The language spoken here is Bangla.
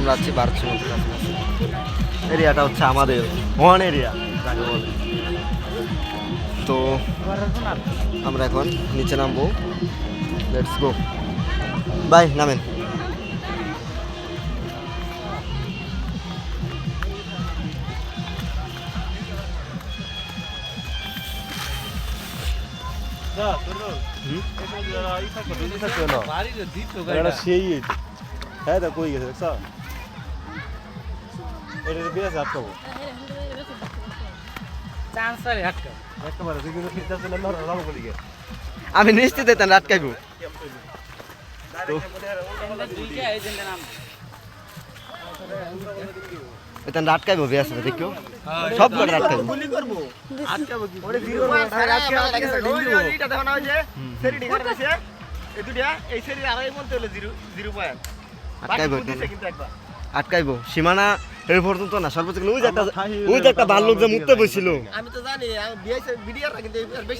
আমরা আছি ভারত কাছাকাছি। এরিয়াটা হচ্ছে আমাদের ওয়ান এরিয়া যাকে বলে। তো আমরা এখন নিচে নামবো। লেটস গো বাই নামেন। হুম? এটা সেই। হ্যাঁ দেখ কই গেছে দেখছ এটা দিয়ে আছে আটকাবো একেবারে তুই কিন্তু ঠিক আছে না রাবো বলি গে আমি নিশ্চিত এতেন রাত খাইব এতেন রাত খাইব বিয়া আছে দেখিও সব করে রাত খাইব আটকাইব আটকাইব। সীমানা এই পর্যন্ত না সর্বোচ্চ ওই যে একটা ওই যে একটা ভাল্লুক যে মুক্ত বসছিল আমি তো জানি ভিডিও কিন্তু বেশি